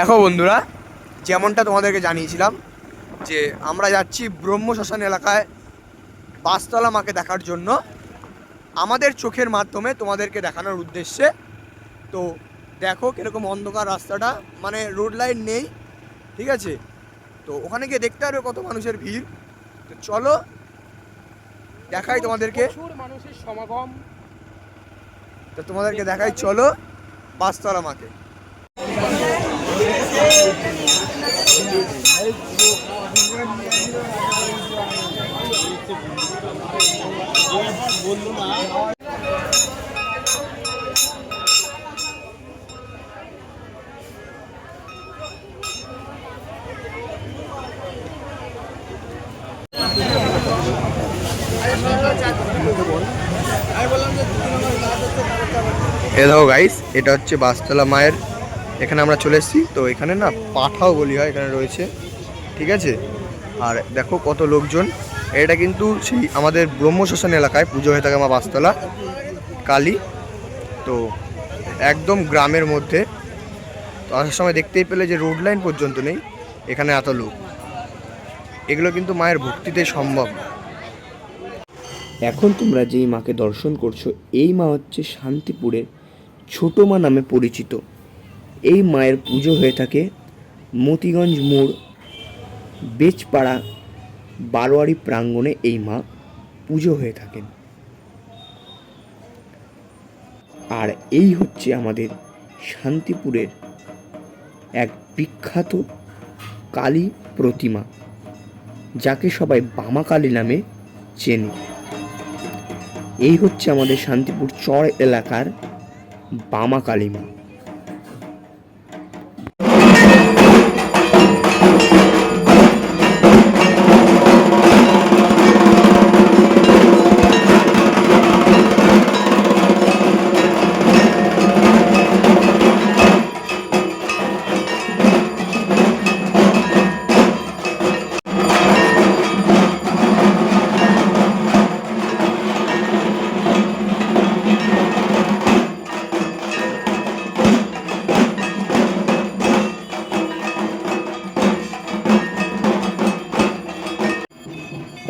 দেখো বন্ধুরা যেমনটা তোমাদেরকে জানিয়েছিলাম যে আমরা যাচ্ছি ব্রহ্ম শ্মশান এলাকায় পাঁচতলা মাকে দেখার জন্য। আমাদের চোখের মাধ্যমে তোমাদেরকে দেখানোর উদ্দেশ্যে। তো দেখো কীরকম অন্ধকার রাস্তাটা মানে রোড লাইট নেই ঠিক আছে? তো ওখানে গিয়ে দেখতে পারবে কত মানুষের ভিড়। তো চলো দেখাই তোমাদেরকে। মানুষের সমাগম। তো তোমাদেরকে দেখাই চলো পাঁচতলা মাকে। এ দেখো গাইস এটা হচ্ছে বাসতলা মায়ের এখানে আমরা চলে এসেছি। তো এখানে না পাঠাও বলি হয়, এখানে রয়েছে। ঠিক আছে? আর দেখো কত লোকজন। এটা কিন্তু সেই আমাদের ব্রহ্মশ্মশান এলাকায়, পুজো হয়ে থাকে আমার বাসতলা, কালী। তো একদম গ্রামের মধ্যে। তো আসার সময় দেখতেই পেলে যে রোড লাইন পর্যন্ত নেই, এখানে এত লোক। এগুলো কিন্তু মায়ের ভক্তিতে সম্ভব। এখন তোমরা যেই মাকে দর্শন করছ, এই মা হচ্ছে শান্তিপুরের ছোট মা নামে পরিচিত। এই মায়ের পুজো হয়ে থাকে মতিগঞ্জ মোড়, বেচপাড়া, বারোয়ারি প্রাঙ্গণে এই মা পুজো হয়ে থাকেন। আর এই হচ্ছে আমাদের শান্তিপুরের এক বিখ্যাত কালী প্রতিমা, যাকে সবাই বামা কালী নামে চেনে। এই হচ্ছে আমাদের শান্তিপুর চর এলাকার বামা কালিমা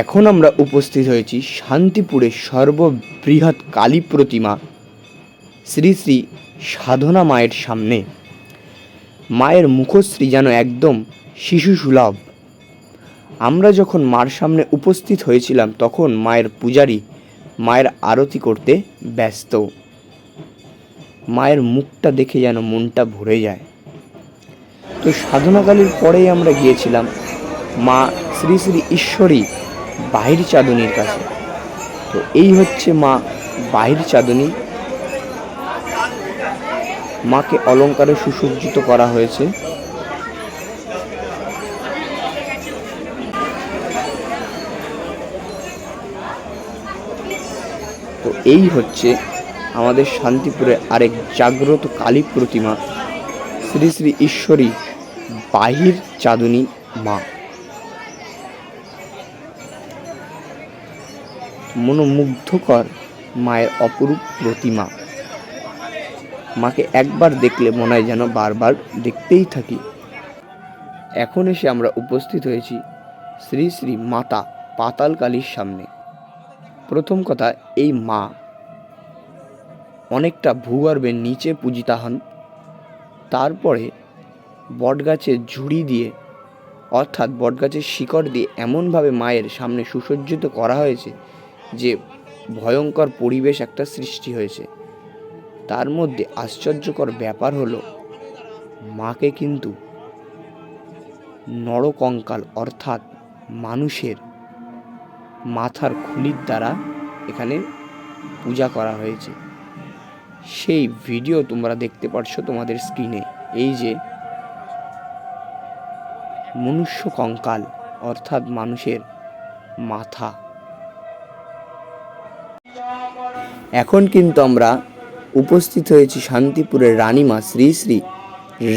এখন আমরা উপস্থিত হয়েছি শান্তিপুরের সর্ববৃহৎ কালী প্রতিমা শ্রী শ্রী সাধনা মায়ের সামনে। মায়ের মুখশ্রী যেন একদম শিশু সুলভ আমরা যখন মার সামনে উপস্থিত হয়েছিলাম, তখন মায়ের পূজারী মায়ের আরতি করতে ব্যস্ত। মায়ের মুখটা দেখে যেন মনটা ভরে যায়। তো সাধনাকালীর পরেই আমরা গিয়েছিলাম, মা শ্রী শ্রী ঈশ্বরী বাহির চাঁদনির কাছে। তো এই হচ্ছে মা বাহির চাঁদনি। মাকে অলঙ্কারে সুসজ্জিত করা হয়েছে। তো এই হচ্ছে আমাদের শান্তিপুরের আরেক জাগ্রত কালী প্রতিমা, শ্রী শ্রী ঈশ্বরী বাহির চাঁদনী মা। মনোমুগ্ধকর মায়ের অপরূপ প্রতিমা। মাকে একবার দেখলে মনে হয় যেন বারবার দেখতেই থাকি। এখন এসে আমরা উপস্থিত হয়েছি শ্রী শ্রী মাতা পাতাল কালীর সামনে। প্রথম কথা, এই মা। অনেকটা ভূগর্ভের নিচে পূজিতা হন। তারপরে বটগাছের ঝুড়ি দিয়ে, অর্থাৎ বটগাছের শিকড় দিয়ে এমনভাবে মায়ের সামনে সুসজ্জিত করা হয়েছে যে ভয়ঙ্কর পরিবেশ একটা সৃষ্টি হয়েছে। তার মধ্যে আশ্চর্যকর ব্যাপার হলো, মাকে কিন্তু নরকঙ্কাল অর্থাৎ মানুষের মাথার খুলির দ্বারা এখানে পূজা করা হয়েছে। সেই ভিডিও তোমরা দেখতে পারছ তোমাদের স্ক্রিনে। এই যে মনুষ্য কঙ্কাল অর্থাৎ মানুষের মাথা এখন কিন্তু আমরা উপস্থিত হয়েছি শান্তিপুরের রানীমা শ্রী শ্রী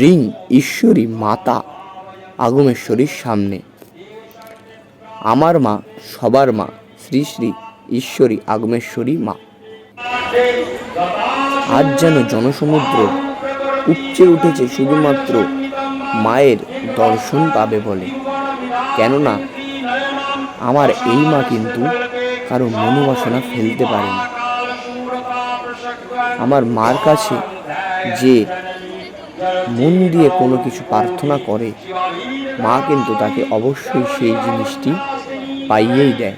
রিং ঈশ্বরী মাতা আগমেশ্বরীর সামনে। আমার মা, সবার মা, শ্রী শ্রী ঈশ্বরী আগমেশ্বরী মা। আজ যেন জনসমুদ্র উপচে উঠেছে শুধুমাত্র মায়ের দর্শন পাবে বলে। কেননা, আমার এই মা কিন্তু কারও মনোবাসনা ফেলতে পারে না আমার মার কাছে যে মন দিয়ে কোনো কিছু প্রার্থনা করে, মা কিন্তু তাকে অবশ্যই সেই জিনিসটি পাইয়েই দেয়।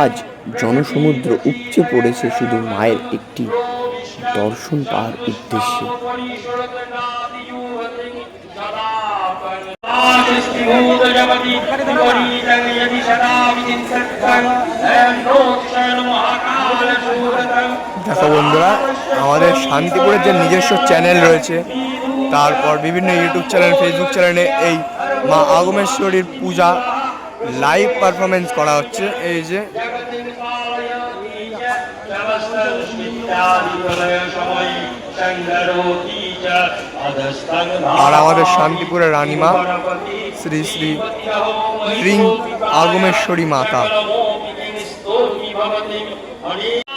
আজ জনসমুদ্র উপচে পড়েছে শুধু মায়ের একটি দর্শন পাওয়ার উদ্দেশ্যে। দেখো বন্ধুরা, আমাদের শান্তিপুরের যে নিজস্ব চ্যানেল রয়েছে, তারপর বিভিন্ন ইউটিউব চ্যানেল ফেসবুক চ্যানেলে এই মা আগমেশ্বরীর পূজা লাইভ পারফরমেন্স করা হচ্ছে। এই যে আর আমাদের শান্তিপুরের রানীমা, শ্রী শ্রী শ্রী আগমেশ্বরী মাতা।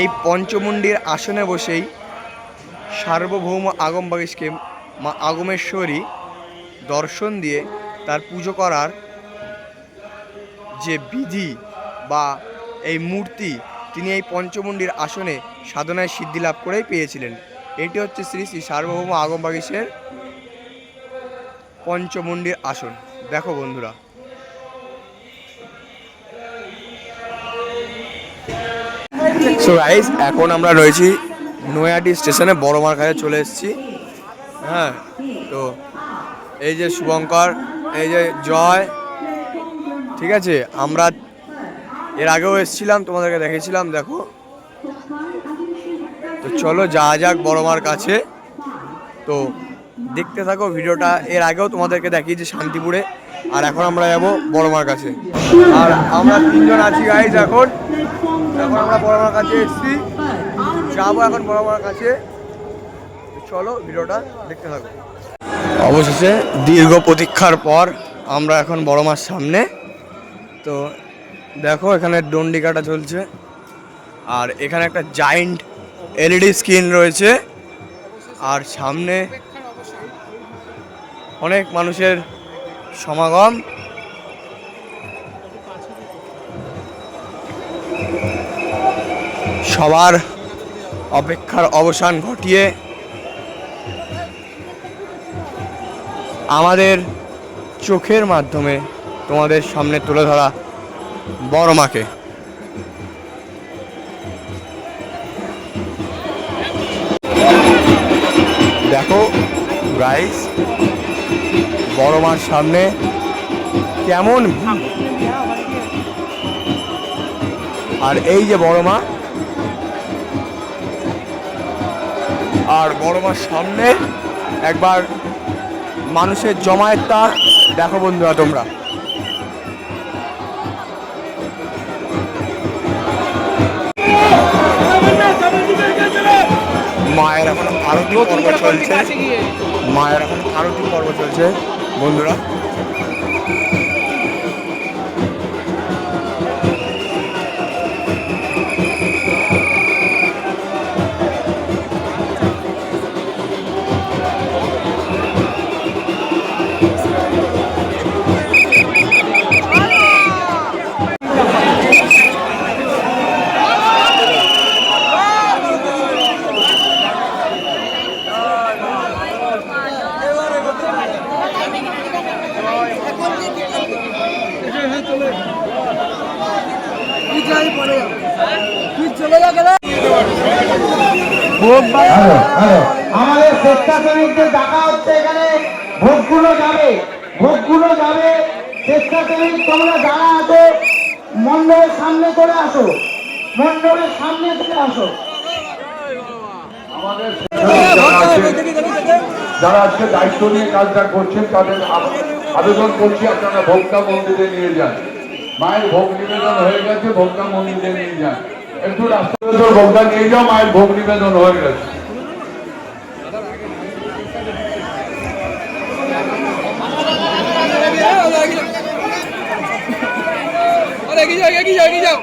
এই পঞ্চমুণ্ডির আসনে বসেই সার্বভৌম আগম বাগিসকে মা আগমেশ্বরী দর্শন দিয়ে তার পুজো করার যে বিধি বা এই মূর্তি, তিনি এই পঞ্চমুণ্ডির আসনে সাধনায় সিদ্ধি লাভ করেই পেয়েছিলেন। এটি হচ্ছে শ্রী শ্রী সার্বভৌম আগম বাগিসের পঞ্চমুণ্ডির আসন। দেখো বন্ধুরা। সো গাইস এখন আমরা রয়েছি নয়াটি স্টেশনে, বড় মার কাছে চলে এসেছি। হ্যাঁ তো এই যে শুভঙ্কর, এই যে জয়, ঠিক আছে? আমরা এর আগেও এসেছিলাম, তোমাদেরকে দেখেছিলাম দেখো। তো চলো যা যাক বড় মার কাছে তো দেখতে থাকো, ভিডিওটা এর আগেও তোমাদেরকে দেখিয়েছি শান্তিপুরে। আর এখন আমরা যাব বড় মার কাছে। আর আমরা তিনজন আছি গাইজ এখন। এখন আমরা বড় মার কাছে এসেছি। যাব এখন বড় মার কাছে। চলো ভিডিওটা দেখতে থাকো। অবশেষে দীর্ঘ প্রতীক্ষার পর আমরা এখন বড় মার সামনে। তো দেখো, এখানে ডন্ডি কাটা চলছে। আর এখানে একটা জায়েন্ট এলইডি স্ক্রিন রয়েছে। আর সামনে অনেক মানুষের সমাগম। সবার অপেক্ষার অবসান ঘটিয়ে আমাদের চোখের মাধ্যমে তোমাদের সামনে তুলে ধরা বড় মাকে। দেখো গাইস বড় মার সামনে। কেমন? আর এই যে বড় মা। আর বড় মার সামনে একবার মানুষের জমায়েতটা দেখো বন্ধুরা তোমরা। মায়ের এখন পর্ব চলছে। মায়ের এখন আরতি পর্ব চলছে। বন্ধুরা আমাদের স্বেচ্ছাসেবীদের ডাকা হচ্ছে এখানে। ভোটগুলো যাবে ভোটগুলো যাবে। স্বেচ্ছাসেবী তোমরা যারা আছো মন্ডলের সামনে করে আসো। মন্ডলের সামনে আসো। যারা আজকে দায়িত্ব নিয়ে কাজটা করছেন তাদের আবেদন করছি আপনারা ভোক্তা মন্দিরে নিয়ে যান। মায়ের ভোগ নিবেদন হয়ে গেছে, ভোগটা মন্দিরে নিয়ে যান। একটু রাস্তা ভোগটা নিয়ে যাও, মায়ের ভোগ নিবেদন হয়ে গেছে। আগে যাও আগে যাও আগে যাও।